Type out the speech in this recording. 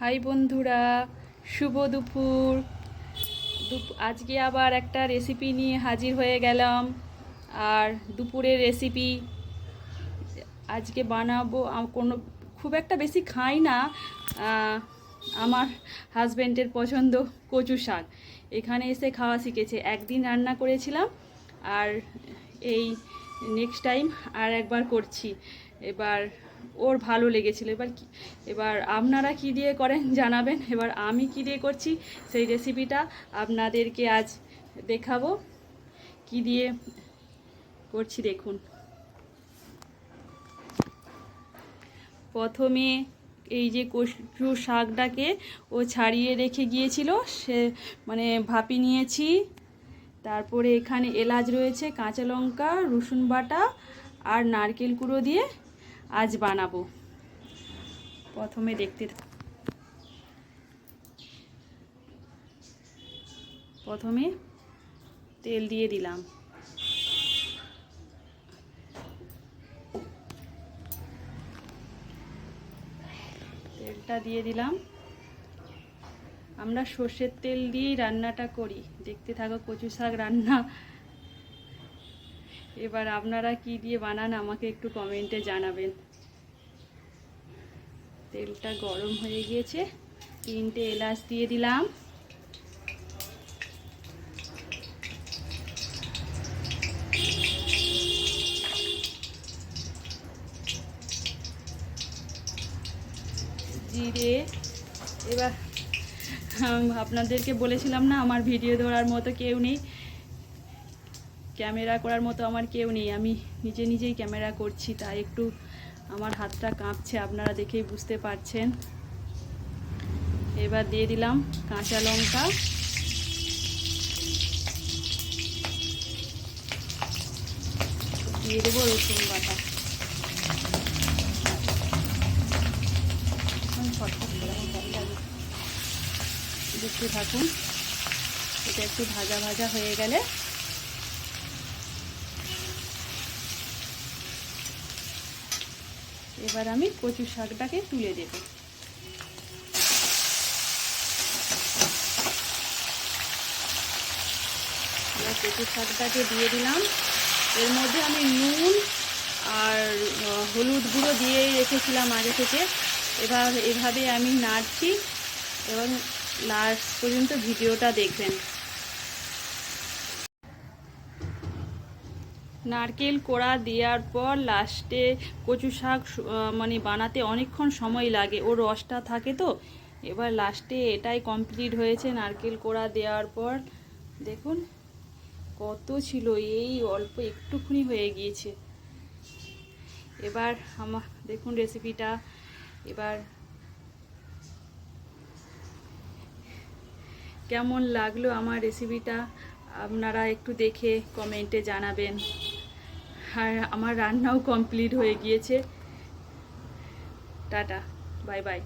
High বন্ধুরা, শুভ দুপুর। দুপ- আজকে আবার একটা রেসিপি নিয়ে হাজির হয়ে গেলাম। আর দুপুরের রেসিপি আজকে বানাবো। কোনো খুব একটা বেশি খাই না। আমার হাজব্যান্ডের পছন্দ কচু শাক। এখানে এসে খাওয়া শিখেছে। একদিন রান্না করেছিলাম, আর এই নেক্সট টাইম আর একবার করছি। এবার ওর ভালো লেগেছিল। এবার কি, এবার আপনারা কি দিয়ে করেন জানাবেন। এবার আমি কি দিয়ে করছি সেই রেসিপিটা আপনাদেরকে আজ দেখাবো। কি দিয়ে করছি দেখুন। প্রথমে এই যে কচু শাকটাকে ও ছাড়িয়ে রেখে গিয়েছিল, সে মানে ভাপি নিয়েছি। তারপরে এখানে এলাচ রয়েছে, কাঁচা লঙ্কা, রসুন বাটা আর নারকেল কুড়ো দিয়ে আজ বানাবো। প্রথমে দেখতে প্রথমে তেল দিয়ে দিলাম। তেলটা দিয়ে দিলাম। আমরা সর্ষের তেল দিয়েই রান্নাটা করি। দেখতে থাকো কচু শাক রান্না। এবার আপনারা কি দিয়ে বানান আমাকে একটু কমেন্টে জানাবেন। তেলটা গরম হয়ে গিয়েছে, তিনটে এলাচ দিয়ে দিলাম। জিরে, এবার আপনাদেরকে বলেছিলাম না, আমার ভিডিও ধরার মতো কেউ নেই। ক্যামেরা করার মতো আমার কেউ নেই। আমি নিজে নিজেই ক্যামেরা করছি, তাই একটু আমার হাতটা কাঁপছে, আপনারা দেখেই বুঝতে পারছেন। এবার দিয়ে দিলাম কাঁচা লঙ্কা। দিয়ে দেবো রসুন বাটা। দেখতে থাকুন এটা একটু ভাজা ভাজা হয়ে গেলে এবার আমি কচু শাকটাকে তুলে দেব। কচু শাকটাকে দিয়ে দিলাম। এর মধ্যে আমি নুন আর হলুদ গুঁড়ো দিয়ে রেখেছিলাম আগে থেকে। এবার এভাবে আমি নাড়ছি এবং লাস্ট পর্যন্ত ভিডিওটা দেখবেন। নারকেল কোড়া দেওয়ার পর লাস্টে কচু শাক মানে বানাতে অনেকক্ষণ সময় লাগে। ওর রসটা থাকে তো। এবার লাস্টে এটাই কমপ্লিট হয়েছে নারকেল কোড়া দেওয়ার পর। দেখুন, কত ছিল, এই অল্প একটুখানি হয়ে গিয়েছে। এবার আমার দেখুন রেসিপিটা এবার কেমন লাগল আমার রেসিপিটা আপনারা একটু দেখে কমেন্টে জানাবেন। আর আমার রান্নাও কমপ্লিট হয়ে গিয়েছে। Tata bye bye.